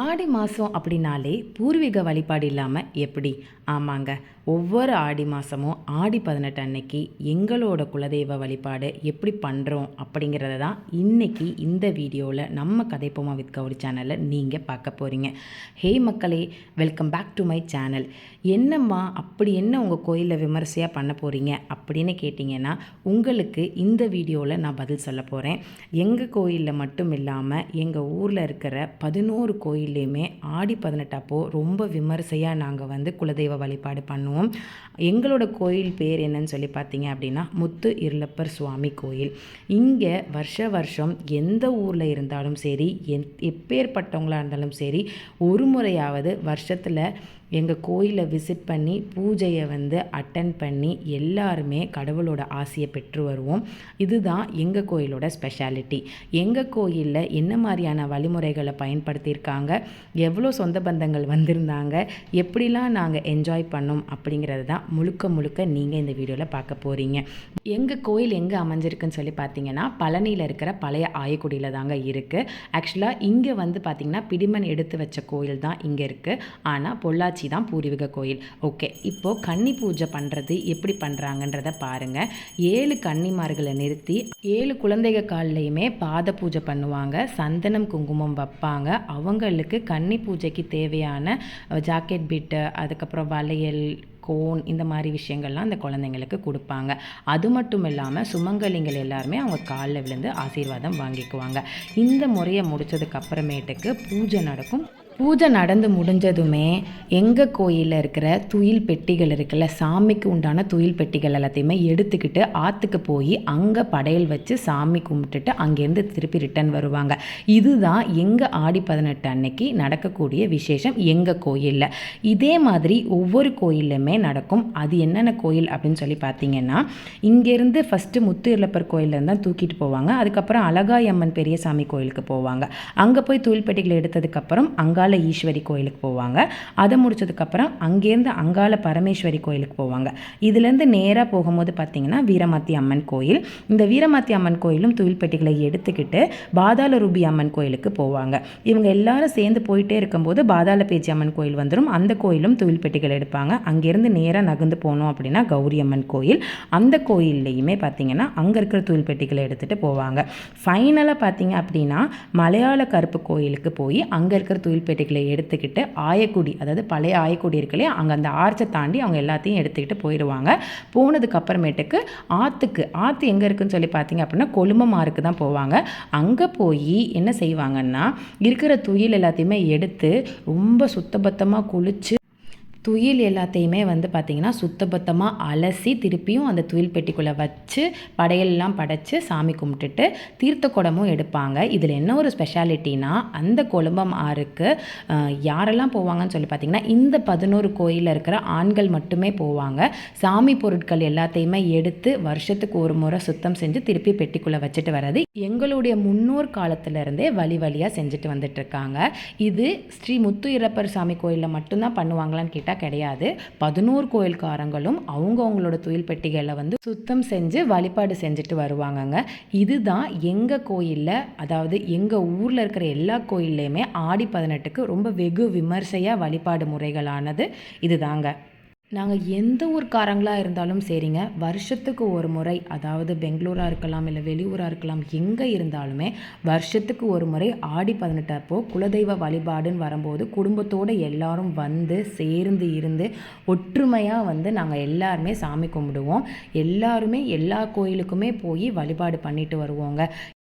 ஆடி மாதம் அப்படின்னாலே பூர்வீக வழிபாடு இல்லாமல் எப்படி? ஆமாங்க. ஒவ்வொரு ஆடி மாதமும் ஆடி பதினெட்டு அன்னைக்கு எங்களோட குலதெய்வ வழிபாடு எப்படி பண்ணுறோம் அப்படிங்கிறத தான் இன்றைக்கி இந்த வீடியோவில் நம்ம கதைப்போமா வித் கௌரி சேனலில் நீங்கள் பார்க்க போகிறீங்க ஹே மக்களே welcome back to my channel. என்னம்மா அப்படி என்ன உங்கள் கோயிலில் விமர்சையாக பண்ண போகிறீங்க அப்படின்னு கேட்டிங்கன்னா உங்களுக்கு இந்த வீடியோவில் நான் பதில் சொல்ல போகிறேன் எங்கள் கோயிலில் மட்டும் இல்லாமல் எங்கள் ஊரில் இருக்கிற பதினோரு கோயில் கோயில்லையுமே ஆடி பதினெட்டப்போ ரொம்ப விமரிசையாக நாங்கள் வந்து குலதெய்வ வழிபாடு பண்ணுவோம். எங்களோட கோயில் பேர் என்னன்னு சொல்லி பார்த்தீங்க அப்படின்னா முத்து இருளப்பர் சுவாமி கோயில். இங்கே வருஷ வருஷம் எந்த ஊரில் இருந்தாலும் சரி எந் எப்பேற்பட்டவங்களாக இருந்தாலும் சரி ஒரு முறையாவது வருஷத்தில் எங்கள் கோயிலை விசிட் பண்ணி பூஜையை வந்து அட்டன் பண்ணி எல்லாருமே கடவுளோட ஆசையை பெற்று வருவோம். இதுதான் எங்கள் கோயிலோட ஸ்பெஷாலிட்டி எங்கள் கோயிலில் என்ன மாதிரியான வழிமுறைகளை பயன்படுத்தியிருக்காங்க? எவ்வளோ சொந்த பந்தங்கள் வந்திருந்தாங்க? எப்படிலாம் நாங்கள் என்ஜாய் பண்ணோம் அப்படிங்கிறது தான் முழுக்க முழுக்க நீங்கள் இந்த வீடியோவில் பார்க்க போகிறீங்க எங்கள் கோயில் எங்கே அமைஞ்சிருக்குன்னு சொல்லி பார்த்தீங்கன்னா பழனியில் இருக்கிற பழைய ஆயக்குடியில் தாங்க இருக்குது ஆக்சுவலாக இங்கே வந்து பார்த்திங்கன்னா பிடிமன் எடுத்து வச்ச கோயில் தான் இங்கே இருக்குது ஆனால் பொள்ளாச்சி மீனாட்சி தான் பூர்வீக கோயில். ஓகே இப்போது கன்னி பூஜை பண்ணுறது எப்படி பண்ணுறாங்கன்றத பாருங்கள் ஏழு கன்னிமார்களை நிறுத்தி ஏழு குழந்தைக கால்லையுமே பாத பூஜை பண்ணுவாங்க. சந்தனம் குங்குமம் வைப்பாங்க. அவங்களுக்கு கன்னி பூஜைக்கு தேவையான ஜாக்கெட் பிட்டு அதுக்கப்புறம் வளையல் கோன் இந்த மாதிரி விஷயங்கள்லாம் அந்த குழந்தைங்களுக்கு கொடுப்பாங்க. அது மட்டும் இல்லாமல் சுமங்கலிங்கள் எல்லாருமே அவங்க காலில் விழுந்து ஆசீர்வாதம் வாங்கிக்குவாங்க. இந்த முறையை முடித்ததுக்கு அப்புறமேட்டுக்கு பூஜை நடக்கும். பூஜை நடந்து முடிஞ்சதுமே எங்கள் கோயிலில் இருக்கிற துயில் பெட்டிகள் இருக்குல்ல சாமிக்கு உண்டான துயில் பெட்டிகள் எல்லாத்தையுமே எடுத்துக்கிட்டு ஆற்றுக்கு போய் அங்கே படையல் வச்சு சாமி கும்பிட்டுட்டு அங்கேருந்து திருப்பி ரிட்டர்ன் வருவாங்க. இதுதான் எங்கள் ஆடி பதினெட்டு அன்னைக்கு நடக்கக்கூடிய விசேஷம் எங்கள் கோயிலில். இதே மாதிரி ஒவ்வொரு கோயில்லையுமே நடக்கும். அது என்னென்ன கோயில் அப்படின்னு சொல்லி பார்த்தீங்கன்னா இங்கேருந்து ஃபஸ்ட்டு முத்து இல்லப்பர் கோயிலேருந்து தான் தூக்கிட்டு போவாங்க. அதுக்கப்புறம் அழகாய் அம்மன் பெரியசாமி கோயிலுக்கு போவாங்க. அங்கே போய் துயில் பெட்டிகள் எடுத்ததுக்கப்புறம் அங்கால ஈஸ்வரி கோயிலுக்கு போவாங்க. அதை முடிச்சதுக்கப்புறம் அங்கேருந்து அங்கால பரமேஸ்வரி கோயிலுக்கு போவாங்க. இதுலேருந்து நேராக போகும்போது பார்த்தீங்கன்னா வீரமாத்தி அம்மன் கோயில். இந்த வீரமாத்தி அம்மன் கோயிலும் துயில்பெட்டிகளை எடுத்துக்கிட்டு பாதாள ரூபி அம்மன் கோயிலுக்கு போவாங்க. இவங்க எல்லாரும் சேர்ந்து போயிட்டே இருக்கும்போது பாதாள பேச்சி அம்மன் கோயில் வந்துடும் அந்த கோயிலும் துயில்பெட்டிகள் எடுப்பாங்க. அங்கேருந்து நேராக நகர்ந்து போனோம் அப்படின்னா கௌரி அம்மன் கோயில். அந்த கோயில்லையுமே பார்த்தீங்கன்னா அங்கே இருக்கிற துயில்பெட்டிகளை எடுத்துகிட்டு போவாங்க. ஃபைனலாக பார்த்தீங்க அப்படின்னா மலையாள கருப்பு கோயிலுக்கு போய் அங்கே இருக்கிற துயில்பெட்டி பெட்டிகளை எடுத்துக்கிட்டு ஆயக்குடி அதாவது பழைய ஆயக்குடி இருக்கு இல்லையா அங்கே அந்த ஆர்ச்சை தாண்டி அவங்க எல்லாத்தையும் எடுத்துக்கிட்டு போயிடுவாங்க. போனதுக்கு அப்புறமேட்டுக்கு ஆற்றுக்கு ஆற்று எங்கே இருக்குன்னு சொல்லி பார்த்தீங்க அப்படின்னா கொழுமமாருக்கு தான் போவாங்க. அங்கே போய் என்ன செய்வாங்கன்னா இருக்கிற துயில் எல்லாத்தையுமே எடுத்து ரொம்ப சுத்தபத்தமாக குளித்து துயில் எல்லாத்தையுமே வந்து பார்த்திங்கன்னா சுத்தபத்தமாக அலசி திருப்பியும் அந்த துயில் பெட்டிக்குள்ளே வச்சு படையெல்லாம் படைச்சு சாமி கும்பிட்டுட்டு தீர்த்த குடமும் எடுப்பாங்க. இதில் என்ன ஒரு ஸ்பெஷாலிட்டினா அந்த கொழும்பம் ஆறுக்கு யாரெல்லாம் போவாங்கன்னு சொல்லி பார்த்திங்கன்னா இந்த பதினோரு கோயிலில் இருக்கிற ஆண்கள் மட்டுமே போவாங்க. சாமி பொருட்கள் எல்லாத்தையுமே எடுத்து வருஷத்துக்கு ஒரு முறை சுத்தம் செஞ்சு திருப்பி பெட்டிக்குள்ளே வச்சுட்டு வர்றது எங்களுடைய முன்னோர் காலத்திலேருந்தே வழி வழியாக செஞ்சுட்டு வந்துட்டுருக்காங்க இது ஸ்ரீ முத்து இறப்பர் சாமி கோயிலில் மட்டும்தான் பண்ணுவாங்களான்னு கேட்டால் கிடையாது. பதினோரு கோயில்காரங்களும் அவங்க அவங்களோட துயில் பெட்டிகளை வந்து சுத்தம் செஞ்சு வழிபாடு செஞ்சுட்டு வருவாங்கங்க. இதுதான் எங்கள் கோயிலில் அதாவது எங்கள் ஊரில் இருக்கிற எல்லா கோயில்லையுமே ஆடி பதினெட்டுக்கு ரொம்ப வெகு விமர்சையாக வழிபாடு முறைகளானது இதுதாங்க. நாங்கள் எந்த ஊர்க்காரங்களாக இருந்தாலும் சரிங்க. வருஷத்துக்கு ஒரு முறை அதாவது பெங்களூராக இருக்கலாம் இல்லை வெளியூராக இருக்கலாம் எங்கே இருந்தாலுமே வருஷத்துக்கு ஒரு முறை ஆடி பதினெட்டப்போ குலதெய்வ வழிபாடுன்னு வரும்போது குடும்பத்தோடு எல்லாரும் வந்து சேர்ந்து இருந்து ஒற்றுமையாக வந்து நாங்கள் எல்லாருமே சாமி கும்பிடுவோம். எல்லாருமே எல்லா கோயிலுக்குமே போய் வழிபாடு பண்ணிட்டு வருவோங்க.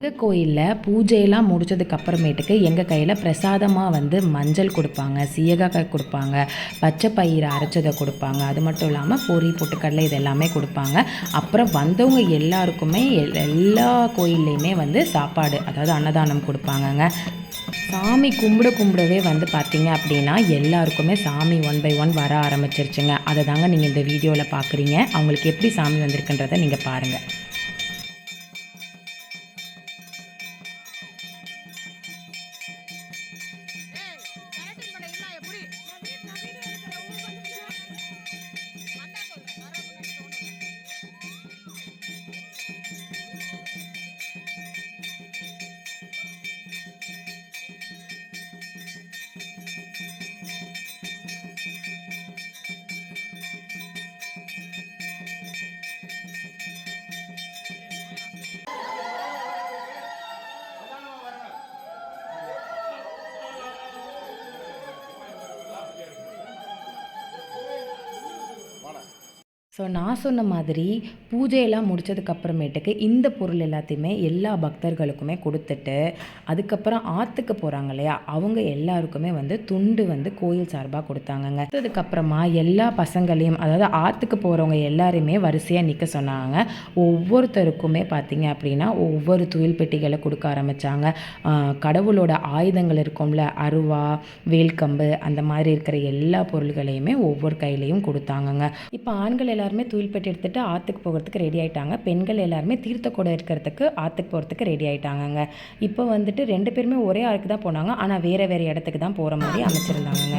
இந்த கோயிலில் பூஜையெல்லாம் முடித்ததுக்கு அப்புறமேட்டுக்கு எங்கள் கையில் பிரசாதமாக வந்து மஞ்சள் கொடுப்பாங்க சீயகாய் கொடுப்பாங்க பச்சை பயிரை அரைச்சதை கொடுப்பாங்க. அது மட்டும் இல்லாமல் பொரி பொட்டுக்கடலை இது எல்லாமே கொடுப்பாங்க. அப்புறம் வந்தவங்க எல்லாருக்குமே எல்லா கோயில்லையுமே வந்து சாப்பாடு அதாவது அன்னதானம் கொடுப்பாங்கங்க. சாமி கும்பிட கும்பிடவே வந்து பார்த்தீங்க அப்படின்னா எல்லாருக்குமே சாமி ஒன் பை ஒன் வர ஆரம்பிச்சிருச்சுங்க. அதை தாங்க நீங்கள் இந்த வீடியோவில் பார்க்குறீங்க அவங்களுக்கு எப்படி சாமி வந்திருக்குன்றதை நீங்கள் பாருங்கள் ஸோ நான் சொன்ன மாதிரி பூஜையெல்லாம் முடித்ததுக்கப்புறமேட்டுக்கு இந்த பொருள் எல்லாத்தையுமே எல்லா பக்தர்களுக்குமே கொடுத்துட்டு அதுக்கப்புறம் ஆற்றுக்கு போகிறாங்க இல்லையா? அவங்க எல்லாருக்குமே வந்து துண்டு வந்து கோயில் சார்பாக கொடுத்தாங்கங்க. அதுக்கப்புறமா எல்லா பசங்களையும் அதாவது ஆற்றுக்கு போகிறவங்க எல்லாரையுமே வரிசையாக நிற்க சொன்னாங்க. ஒவ்வொருத்தருக்குமே பார்த்தீங்க அப்படின்னா ஒவ்வொரு துயில் பெட்டிகளை கொடுக்க ஆரம்பித்தாங்க கடவுளோட ஆயுதங்கள் இருக்கும்ல அருவா வேல்கம்பு அந்த மாதிரி இருக்கிற எல்லா பொருள்களையுமே ஒவ்வொரு கையிலையும் கொடுத்தாங்கங்க. இப்போ ஆண்கள் எல்லாருமே பெட்டி எடுத்துகிட்டு ஆற்றுக்கு போகிறதுக்கு ரெடி ஆகிட்டாங்க பெண்கள் எல்லாருமே தீர்த்த கூட இருக்கிறதுக்கு ஆற்றுக்கு போகிறதுக்கு ரெடி ஆகிட்டாங்கங்க இப்போ வந்துட்டு ரெண்டு பேருமே ஒரே ஆளுக்கு தான் போனாங்க. ஆனால் வேறு வேறு இடத்துக்கு தான் போகிற மாதிரி அமைச்சிருந்தாங்கங்க.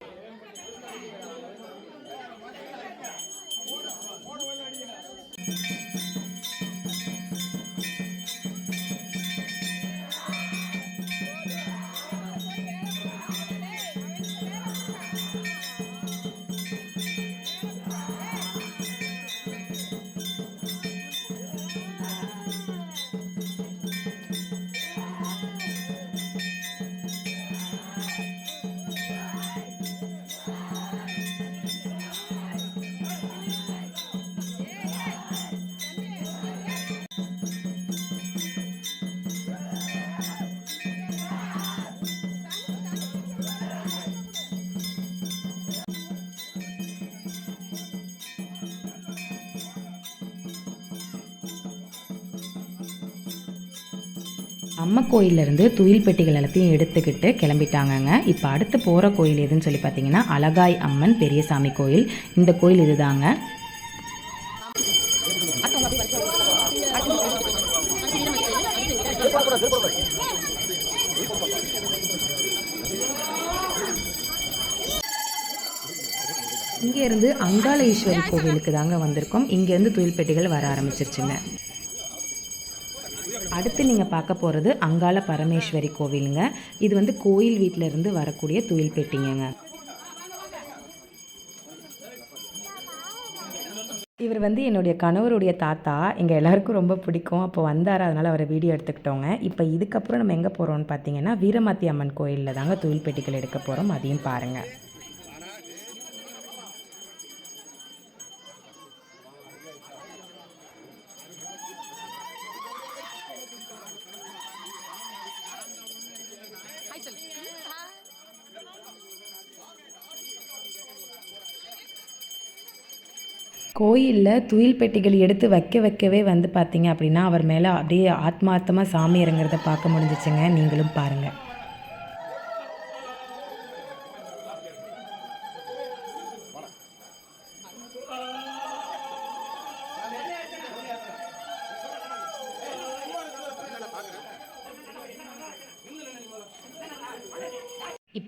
அம்ம கோயிலேருந்து துயில் பெட்டிகள் எல்லாத்தையும் எடுத்துக்கிட்டு கிளம்பிட்டாங்கங்க. இப்போ அடுத்து போகிற கோயில் எதுன்னு சொல்லி பார்த்தீங்கன்னா அழகாய் அம்மன் பெரியசாமி கோயில். இந்த கோயில் இதுதாங்க. இங்கேருந்து அங்காள ஈஸ்வரி கோவிலுக்கு தாங்க வந்திருக்கோம். இங்கேருந்து துயில் பெட்டிகள் வர ஆரம்பிச்சிருச்சுங்க. அடுத்து நீங்கள் பார்க்க போகிறது அங்காள பரமேஸ்வரி கோவிலுங்க. இது வந்து கோயில் வீட்டிலேருந்து வரக்கூடிய துயில் பெட்டிங்கங்க. இவர் வந்து என்னுடைய கணவருடைய தாத்தா. எங்கள் எல்லாருக்கும் ரொம்ப பிடிக்கும். அப்போ வந்தார் அதனால் அவரை வீடியோ எடுத்துக்கிட்டோங்க. இப்போ இதுக்கப்புறம் நம்ம எங்கே போகிறோம்னு பார்த்தீங்கன்னா வீரமாத்தி அம்மன் கோயிலில் தாங்க தொழில் பெட்டிகள் எடுக்க போகிறோம் அதையும் பாருங்கள் கோயிலில் துயில் பெட்டிகள் எடுத்து வைக்க வைக்கவே வந்து பார்த்தீங்க அப்படின்னா அவர் மேலே அப்படியே ஆத்மார்த்தமாக சாமி இறங்குறத பார்க்க முடிஞ்சிச்சுங்க. நீங்களும் பாருங்கள்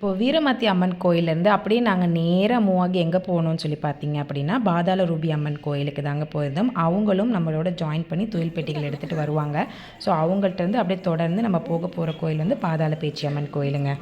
இப்போ வீரமாத்தி அம்மன் கோயிலேருந்து அப்படியே நாங்கள் நேராக மூவாகி எங்கே போகணும்னு சொல்லி பார்த்தீங்க அப்படின்னா பாதாள ரூபி அம்மன் கோயிலுக்கு தாங்க போயிருந்தோம். அவங்களும் நம்மளோட ஜாயின் பண்ணி தொழில் பெட்டிகள் எடுத்துகிட்டு வருவாங்க. ஸோ அவங்கள்ட்ட இருந்து அப்படியே தொடர்ந்து நம்ம போக போகிற கோயில் வந்து பாதாள பேச்சி அம்மன் கோயிலுங்க.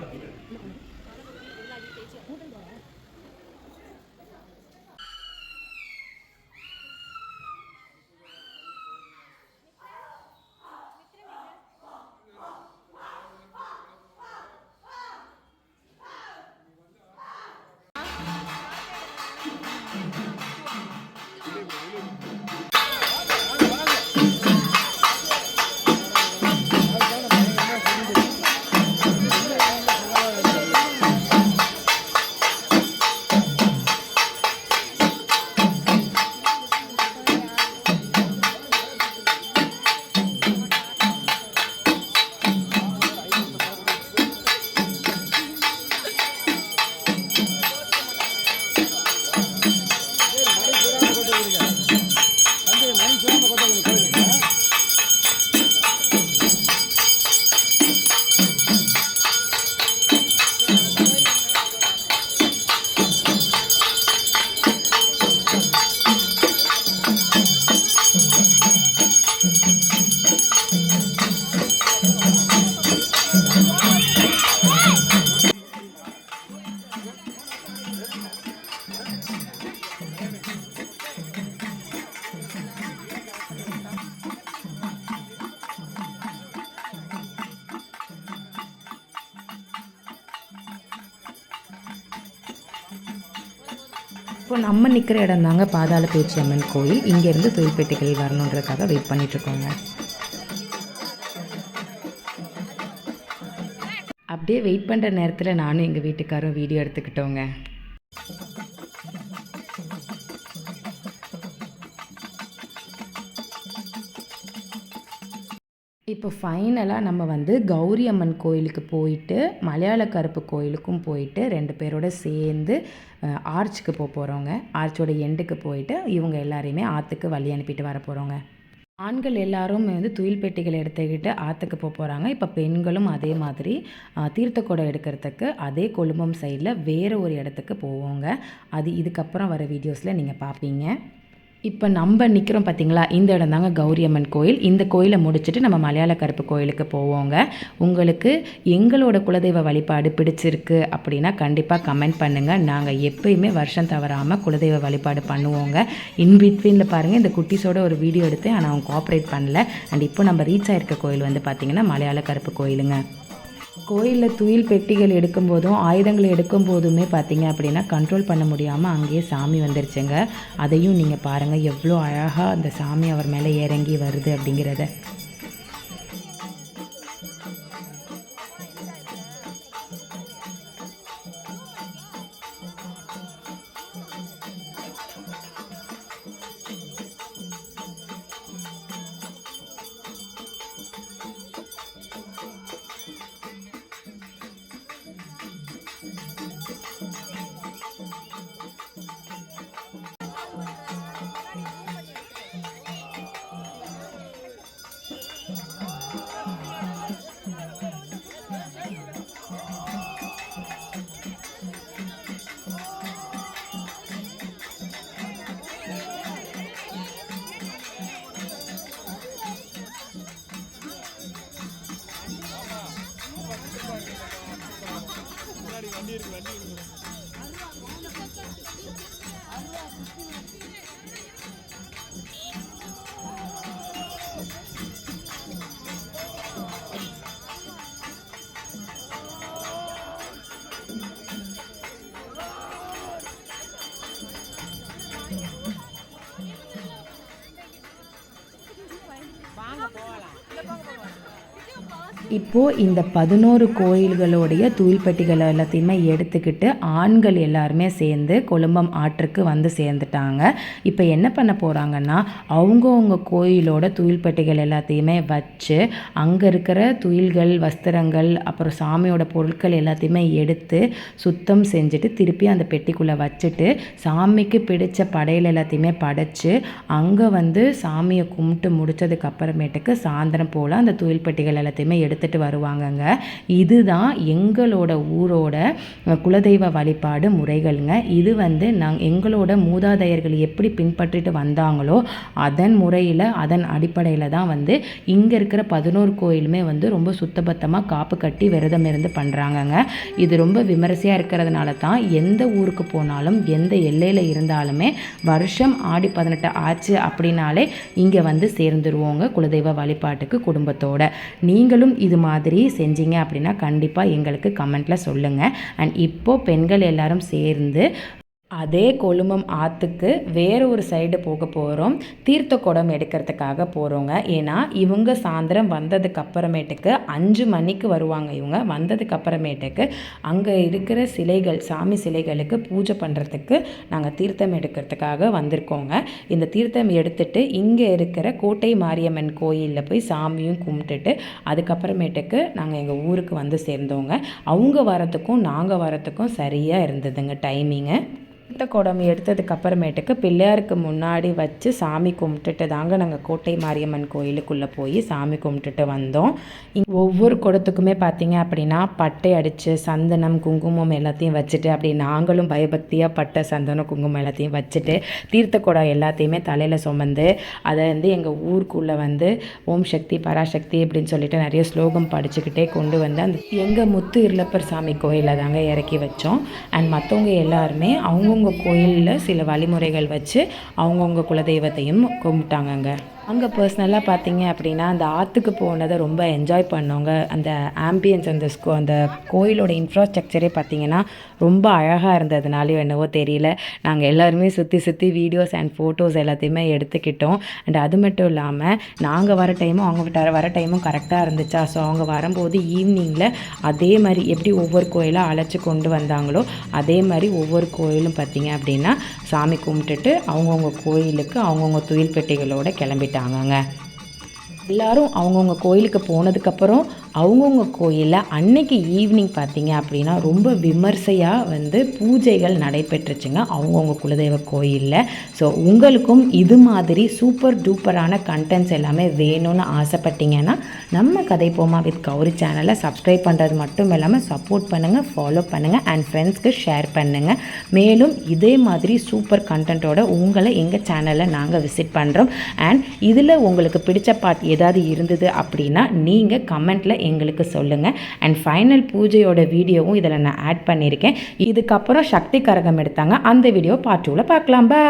இருக்கிற இடம் தாங்க பாதாள பேச்சி அம்மன் கோயில். இங்கேருந்து தொழில்பேட்டைகள் வரணுன்றதுக்காக வெயிட் பண்ணிகிட்ருக்கோங்க அப்படியே வெயிட் பண்ணுற நேரத்தில் நானும் எங்கள் வீட்டுக்காரும் வீடியோ எடுத்துக்கிட்டோங்க. இப்போ ஃபைனலாக நம்ம வந்து கௌரி அம்மன் கோயிலுக்கு போயிட்டு மலையாள கருப்பு கோயிலுக்கும் போயிட்டு ரெண்டு பேரோட சேர்ந்து ஆர்ச்சுக்கு போக போகிறோங்க ஆர்ச்சோட எண்டுக்கு போயிட்டு இவங்க எல்லாரையுமே ஆற்றுக்கு வழி அனுப்பிட்டு வர போகிறோங்க ஆண்கள் எல்லாரும் வந்து துயில் பெட்டிகள் எடுத்துக்கிட்டு ஆற்றுக்கு போக போகிறாங்க இப்போ பெண்களும் அதே மாதிரி தீர்த்த குடம் எடுக்கிறதுக்கு அதே கொழும்பம் சைடில் வேறு ஒரு இடத்துக்கு போவோங்க. அது இதுக்கப்புறம் வர வீடியோஸில் நீங்கள் பார்ப்பீங்க இப்போ நம்ம நிற்கிறோம் பார்த்தீங்களா இந்த இடம் தாங்க கௌரி அம்மன் கோயில். இந்த கோயிலை முடிச்சுட்டு நம்ம மலையாள கருப்பு கோயிலுக்கு போவோங்க. உங்களுக்கு எங்களோட குலதெய்வ வழிபாடு பிடிச்சிருக்கு அப்படின்னா கண்டிப்பாக கமெண்ட் பண்ணுங்கள் நாங்கள் எப்பயுமே வருஷம் தவறாமல் குலதெய்வ வழிபாடு பண்ணுவோங்க. இன் பிட்வீனில் பாருங்கள் இந்த குட்டிஸோட ஒரு வீடியோ எடுத்து ஆனால் அவங்க கோஆப்ரேட் பண்ணல. அண்ட் இப்போ நம்ம ரீச் ஆயிருக்க கோயில் வந்து பார்த்திங்கன்னா மலையாள கருப்பு கோயிலுங்க. கோயிலில் துயில் பெட்டிகள் எடுக்கும்போதும் ஆயுதங்கள் எடுக்கும் போதுமே பார்த்தீங்க அப்படின்னா கண்ட்ரோல் பண்ண முடியாமல் அங்கேயே சாமி வந்துருச்சுங்க. அதையும் நீங்கள் பாருங்கள் எவ்வளோ அழகாக அந்த சாமி அவர் மேலே இறங்கி வருது அப்படிங்கிறத. வண்டி இருக்கு வண்டி இப்போது இந்த பதினோரு கோயில்களுடைய தூய்பெட்டிகள் எல்லாத்தையுமே எடுத்துக்கிட்டு ஆண்கள் எல்லாருமே சேர்ந்து கொழும்பம் ஆற்றுக்கு வந்து சேர்ந்துட்டாங்க. இப்போ என்ன பண்ண போகிறாங்கன்னா அவங்கவுங்க கோயிலோட தூள்பட்டிகள் எல்லாத்தையுமே வச்சு அங்கே இருக்கிற துயில்கள் வஸ்திரங்கள் அப்புறம் சாமியோட பொருட்கள் எல்லாத்தையுமே எடுத்து சுத்தம் செஞ்சுட்டு திருப்பி அந்த பெட்டிக்குள்ளே வச்சுட்டு சாமிக்கு பிடித்த படையல் எல்லாத்தையுமே படைச்சு அங்கே வந்து சாமியை கும்பிட்டு முடித்ததுக்கு அப்புறமேட்டுக்கு சாயந்தரம் போல் அந்த துயில்பெட்டிகள் எல்லாத்தையுமே எடுத்து எடுத்துகிட்டு வருவாங்கங்க. இதுதான் எங்களோட ஊரோட குலதெய்வ வழிபாடு முறைகள்ங்க. இது வந்து நாங்கள் எங்களோட மூதாதையர்கள் எப்படி பின்பற்றிட்டு வந்தாங்களோ அதன் முறையில் அதன் அடிப்படையில் தான் வந்து இங்கே இருக்கிற பதினோரு கோயிலுமே வந்து ரொம்ப சுத்தபத்தமாக காப்பு கட்டி விரதம் இருந்து பண்ணுறாங்கங்க இது ரொம்ப விமரிசையாக இருக்கிறதுனால தான் எந்த ஊருக்கு போனாலும் எந்த எல்லையில் இருந்தாலுமே வருஷம் ஆடி பதினெட்டு ஆச்சு அப்படின்னாலே இங்கே வந்து சேர்ந்துருவோங்க குலதெய்வ வழிபாட்டுக்கு குடும்பத்தோட. நீங்களும் இது இது மாதிரி செஞ்சீங்க அப்படின்னா கண்டிப்பாக எங்களுக்கு கமெண்ட்டில் சொல்லுங்கள் அண்ட் இப்போது பெண்கள் எல்லாரும் சேர்ந்து அதே கொழுமம் ஆற்றுக்கு வேறு ஒரு சைடு போக போகிறோம் தீர்த்த குடம் எடுக்கிறதுக்காக போகிறோங்க ஏன்னா இவங்க சாயந்தரம் வந்ததுக்கு அப்புறமேட்டுக்கு அஞ்சு மணிக்கு வருவாங்க இவங்க. வந்ததுக்கு அப்புறமேட்டுக்கு அங்கே இருக்கிற சிலைகள் சாமி சிலைகளுக்கு பூஜை பண்ணுறதுக்கு நாங்கள் தீர்த்தம் எடுக்கிறதுக்காக வந்திருக்கோங்க. இந்த தீர்த்தம் எடுத்துட்டு இங்கே இருக்கிற கோட்டை மாரியம்மன் கோயிலில் போய் சாமியும் கும்பிட்டுட்டு அதுக்கப்புறமேட்டுக்கு நாங்கள் எங்கள் ஊருக்கு வந்து சேர்ந்தோங்க. அவங்க வரத்துக்கும் நாங்கள் வரத்துக்கும் சரியாக இருந்ததுங்க டைமிங்கு தீர்த்த குடம் எடுத்ததுக்கு அப்புறமேட்டுக்கு பிள்ளையாருக்கு முன்னாடி வச்சு சாமி கும்பிட்டுட்டு தாங்க நாங்கள் கோட்டை மாரியம்மன் கோயிலுக்குள்ளே போய் சாமி கும்பிட்டுட்டு வந்தோம். ஒவ்வொரு குடத்துக்குமே பார்த்தீங்க அப்படின்னா பட்டை அடித்து சந்தனம் குங்குமம் எல்லாத்தையும் வச்சுட்டு அப்படி நாங்களும் பயபக்தியாக பட்டை சந்தனம் குங்குமம் எல்லாத்தையும் வச்சுட்டு தீர்த்த குடம் எல்லாத்தையுமே தலையில் சுமந்து அதை வந்து எங்கள் ஊருக்குள்ளே வந்து ஓம் சக்தி பராசக்தி அப்படின்னு சொல்லிட்டு நிறைய ஸ்லோகம் படிச்சுக்கிட்டே கொண்டு வந்து அந்த எங்கள் முத்து இருளப்பர் சாமி கோயிலில் தாங்க இறக்கி வச்சோம். அண்ட் மற்றவங்க எல்லாருமே அவங்கவுங்க அவங்கவுங்க கோயிலில் சில வழிமுறைகள் வச்சு அவங்கவுங்க குலதெய்வத்தையும் கும்பிட்டாங்கங்க. அங்கே பர்சனலாக பார்த்தீங்க அப்படின்னா அந்த ஆற்றுக்கு போனதை ரொம்ப என்ஜாய் பண்ணவங்க அந்த ஆம்பியன்ஸ் அந்த ஸ்கோ அந்த கோயிலோட இன்ஃப்ராஸ்ட்ரக்சரே பார்த்தீங்கன்னா ரொம்ப அழகாக இருந்ததுனாலையோ என்னவோ தெரியல. நாங்கள் எல்லாருமே சுற்றி சுற்றி வீடியோஸ் அண்ட் ஃபோட்டோஸ் எல்லாத்தையுமே எடுத்துக்கிட்டோம். அண்ட் அது மட்டும் இல்லாமல் நாங்கள் வர டைமும் அவங்க விட்ட வர டைமும் கரெக்டாக இருந்துச்சா? ஸோ அவங்க வரும்போது ஈவினிங்கில் அதே மாதிரி எப்படி ஒவ்வொரு கோயிலாக அழைச்சி கொண்டு வந்தாங்களோ அதே மாதிரி ஒவ்வொரு கோயிலும் பார்த்தீங்க அப்படின்னா சாமி கும்பிட்டுட்டு அவங்கவுங்க கோயிலுக்கு அவங்கவுங்க துயில் பெட்டிகளோட கிளம்பிட்டாங்கங்க எல்லாரும் அவங்கவுங்க கோயிலுக்கு போனதுக்கப்புறம் அவங்கவுங்க கோயிலில் அன்னைக்கு ஈவினிங் பார்த்தீங்க அப்படின்னா ரொம்ப விமர்சையாக வந்து பூஜைகள் நடைபெற்றுச்சுங்க அவங்கவுங்க குலதெய்வ கோயிலில். ஸோ உங்களுக்கும் இது மாதிரி சூப்பர் டூப்பரான கண்டென்ட்ஸ் எல்லாமே வேணும்னு ஆசைப்பட்டீங்கன்னா நம்ம கதை போமா வித் கௌரி சேனலை சப்ஸ்கிரைப் பண்ணுறது மட்டும் இல்லாமல் சப்போர்ட் பண்ணுங்கள் ஃபாலோ பண்ணுங்கள் அண்ட் ஃப்ரெண்ட்ஸ்க்கு ஷேர் பண்ணுங்கள் மேலும் இதே மாதிரி சூப்பர் கண்டென்ட்டோட உங்களை எங்கள் சேனலில் நாங்கள் விசிட் பண்ணுறோம் அண்ட் இதில் உங்களுக்கு பிடிச்ச பார்ட் ஏதாவது இருந்தது அப்படின்னா நீங்கள் கமெண்ட்டில் எங்களுக்கு சொல்லுங்கள் அண்ட் ஃபைனல் பூஜையோட வீடியோவும் இதில் நான் ஆட் பண்ணியிருக்கேன். இதுக்கப்புறம் சக்தி கரகம் எடுத்தாங்க. அந்த வீடியோ பார்ட் டூவில் பார்க்கலாம். பா